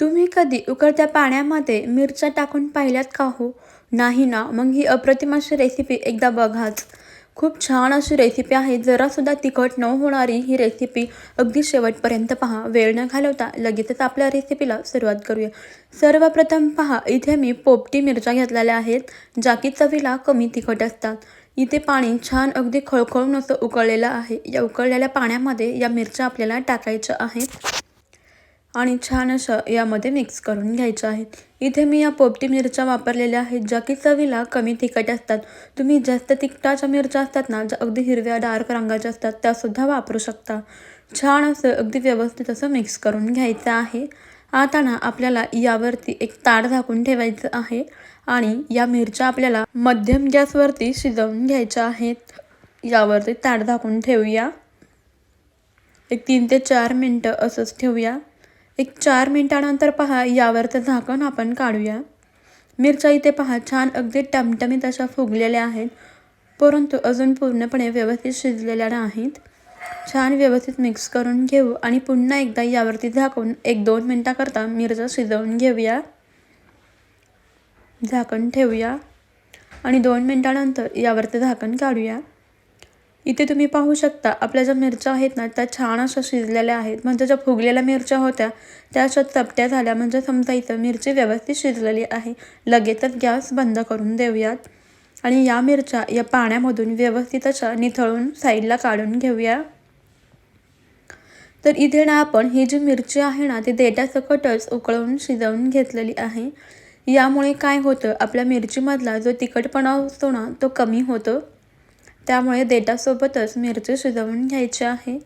तुम्ही कधी उकळत्या पाण्यामध्ये मिरच्या टाकून पाहिल्यात का हो? नाही ना मग ही अप्रतिम अशी रेसिपी एकदा बघाच. खूप छान अशी रेसिपी आहे जरासुद्धा तिखट न होणारी ही रेसिपी अगदी शेवटपर्यंत पहा. वेळ न घालवता लगेचच आपल्या रेसिपीला सुरुवात करूया. सर्वप्रथम पहा इथे मी पोपटी मिरच्या घेतलेल्या आहेत ज्या की चवीला कमी तिखट असतात. इथे पाणी छान अगदी खळखळून असं उकळलेलं आहे. या उकळलेल्या पाण्यामध्ये या मिरच्या आपल्याला टाकायच्या आहेत. आणि छान अशा यामध्ये मिक्स करून घ्यायच्या आहेत इथे मी या पोपटी मिरच्या वापरलेल्या आहेत ज्या की चवीला कमी तिखट असतात. तुम्ही जास्त तिखटाच्या मिरच्या असतात ना ज्या अगदी हिरव्या डार्क रंगाच्या असतात त्यासुद्धा वापरू शकता. छान असं अगदी व्यवस्थित असं मिक्स करून घ्यायचं आहे. आता ना आपल्याला यावरती एक ताड झाकून ठेवायचं आहे आणि या मिरच्या आपल्याला मध्यम गॅसवरती शिजवून घ्यायच्या आहेत. यावरती ताड झाकून ठेवूया. एक तीन ते चार मिनटं असंच ठेवूया. एक चार मिनटानंतर पहा यावरचं झाकण आपण काढूया. मिरच्या इथे पहा छान अगदी टमटमीत अशा फुगलेल्या आहेत. परंतु अजून पूर्णपणे व्यवस्थित शिजलेल्या नाहीत. छान व्यवस्थित मिक्स करून घेऊ आणि पुन्हा एकदा यावरती झाकून एक दोन मिनटाकरता मिरच्या शिजवून घेऊया. झाकण ठेवूया. आणि दोन मिनटानंतर यावरती झाकण काढूया. इथे तुम्ही पाहू शकता आपल्या ज्या मिरच्या आहेत ना त्या छान अशा शिजलेल्या आहेत. म्हणजे ज्या फुगलेल्या मिरच्या होत्या त्या अशा चपट्या झाल्या. म्हणजे समजा इथं मिरची व्यवस्थित शिजलेली आहे. लगेचच गॅस बंद करून देऊयात. आणि या मिरच्या या पाण्यामधून व्यवस्थित अशा निथळून साईडला काढून घेऊया. तर इथे ना आपण ही जी मिरची आहे ना ती देठासकटच उकळवून शिजवून घेतलेली आहे. यामुळे काय होतं आपल्या मिरचीमधला जो तिखटपणा असतो ना तो कमी होतो. त्यामुळे देठासोबतच मिरची शिजवून घ्यायची आहे.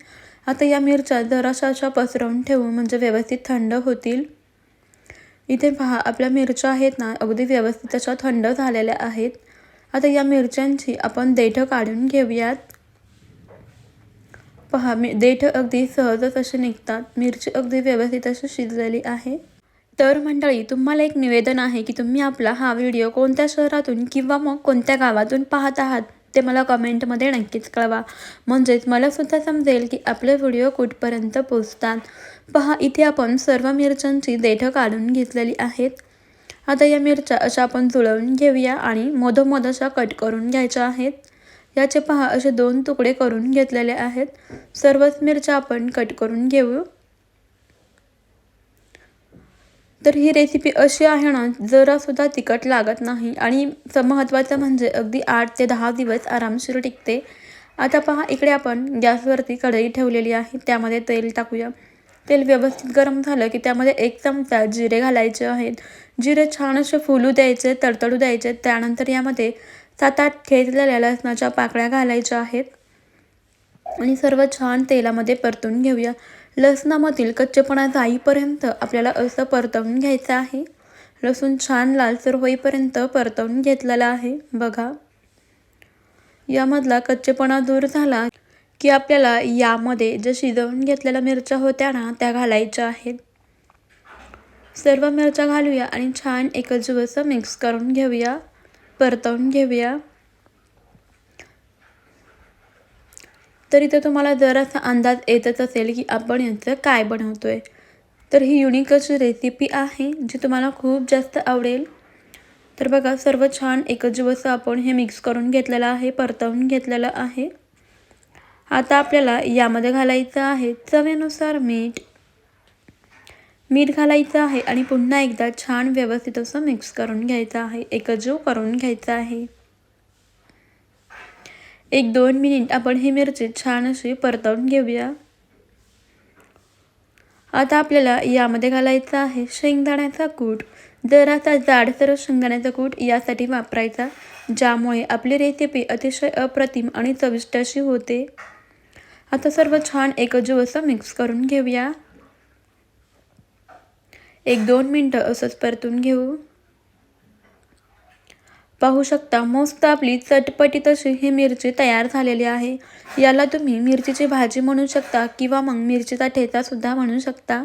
आता या मिरच्या जराशा अशा पसरवून ठेवू म्हणजे व्यवस्थित थंड होतील. इथे पहा आपल्या मिरच्या आहेत ना अगदी व्यवस्थित अशा थंड झालेल्या आहेत. आता या मिरच्यांची आपण देठं काढून घेऊयात. पहा मी देठ अगदी सहजच असे निघतात. मिरची अगदी व्यवस्थित अशी शिजलेली आहे. तर मंडळी तुम्हाला एक निवेदन आहे की तुम्ही आपला हा व्हिडिओ कोणत्या शहरातून किंवा मग कोणत्या गावातून पाहत आहात? ते मला कमेंटमध्ये नक्कीच कळवा. म्हणजेच मलासुद्धा समजेल की आपले व्हिडिओ कुठपर्यंत पोचतात पहा इथे आपण सर्व मिरच्यांची देठं काढून घेतलेली आहेत. आता या मिरच्या अशा आपण जुळवून घेऊया आणि मधोमध अशा कट करून घ्यायच्या आहेत. याचे पहा असे दोन तुकडे करून घेतलेले आहेत. सर्वच मिरच्या आपण कट करून घेऊ. तर ही रेसिपी अशी आहे ना जरासुद्धा तिखट लागत नाही. आणि महत्त्वाचं म्हणजे अगदी आठ ते दहा दिवस आरामशीर टिकते. आता पहा इकडे आपण गॅसवरती कढई ठेवलेली आहे. त्यामध्ये तेल टाकूया. तेल व्यवस्थित गरम झालं की त्यामध्ये एक चमचा जिरे घालायचे आहेत. जिरे छान असे फुलू द्यायचे तडतडू द्यायचे. त्यानंतर यामध्ये सात आठ खेचलेल्या लसणाच्या पाकळ्या घालायच्या आहेत. आणि सर्व छान तेलामध्ये परतून घेऊया. लसणामधील कच्चेपणा जाईपर्यंत आपल्याला असं परतवून घ्यायचं आहे. लसूण छान लालसर होईपर्यंत परतवून घेतलेला आहे. बघा. यामधला कच्चेपणा दूर झाला की आपल्याला यामध्ये ज्या शिजवून घेतलेल्या मिरच्या होत्या ना त्या घालायच्या आहेत. सर्व मिरच्या घालूया आणि छान एकच असं मिक्स करून घेऊया परतवून घेऊया. तर इथं तुम्हाला जरासा अंदाज येतच असेल की आपण यांचं काय बनवतो आहे तर ही युनिक अशी रेसिपी आहे जी तुम्हाला खूप जास्त आवडेल. तर बघा सर्व छान एकच दिवस आपण हे मिक्स करून घेतलेलं आहे परतवून घेतलेलं आहे. आता आपल्याला यामध्ये घालायचं आहे चवेनुसार मीठ. मीठ घालायचं आहे आणि पुन्हा एकदा छान व्यवस्थित असं मिक्स करून घ्यायचं आहे एकजीव करून घ्यायचं आहे. एक दोन मिनिट आपण ही मिरची छान अशी परतवून घेऊया. आता आपल्याला यामध्ये घालायचं आहे शेंगदाण्याचा कूट. जरासा जाडसर शेंगदाण्याचा कूट यासाठी वापरायचा ज्यामुळे आपली रेसिपी अतिशय अप्रतिम आणि चविष्ट अशी होते. आता सर्व छान एकजीव असं मिक्स करून घेऊया. एक दोन मिनटं असंच परतून घेऊ. पाहू शकता मस्त आपली चटपटी तशी ही मिरची तयार झालेली आहे. याला तुम्ही मिरचीची भाजी म्हणू शकता किंवा मग मिरचीचा ठेचासुद्धा म्हणू शकता.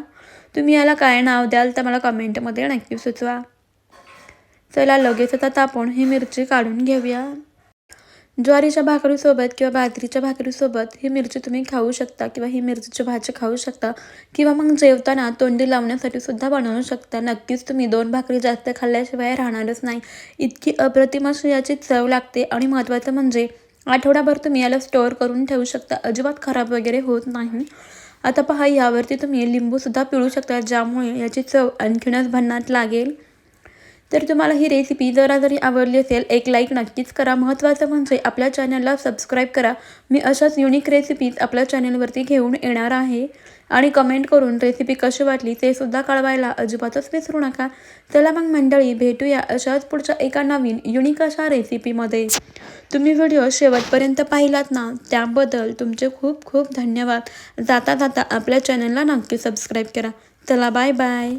तुम्ही याला काय नाव द्याल तर मला कमेंटमध्ये नक्की सुचवा. चला लगेचच आता आपण ही मिरची काढून घेऊया. ज्वारीच्या भाकरीसोबत किंवा बाजरीच्या भाकरीसोबत ही मिरची तुम्ही खाऊ शकता किंवा ही मिरचीची भाजी खाऊ शकता किंवा मग जेवताना तोंडी लावण्यासाठी सुद्धा बनवू शकता. नक्कीच तुम्ही दोन भाकरी जास्त खाल्ल्याशिवाय राहणारच नाही. इतकी अप्रतिम अशी याची चव लागते आणि महत्त्वाचं म्हणजे आठवडाभर तुम्ही याला स्टोअर करून ठेवू शकता. अजिबात खराब वगैरे होत नाही. आता पहा यावरती तुम्ही लिंबूसुद्धा पिळू शकता ज्यामुळे याची चव आणखीनच भन्नाट लागेल. तर तुम्हाला ही रेसिपी जरा जरी आवडली असेल एक लाईक नक्कीच करा. महत्त्वाचं म्हणजे आपल्या चॅनलला सबस्क्राईब करा. मी अशाच युनिक रेसिपीज आपल्या चॅनलवरती घेऊन येणार आहे. आणि कमेंट करून रेसिपी कशी वाटली ते सुद्धा कळवायला अजिबातच विसरू नका. चला मग मंडळी भेटूया अशाच पुढच्या एका नवीन युनिक अशा रेसिपीमध्ये तुम्ही व्हिडिओ शेवटपर्यंत पाहिलात ना? त्याबद्दल तुमचे खूप खूप धन्यवाद. जाता जाता आपल्या चॅनलला नक्की सबस्क्राईब करा. चला बाय बाय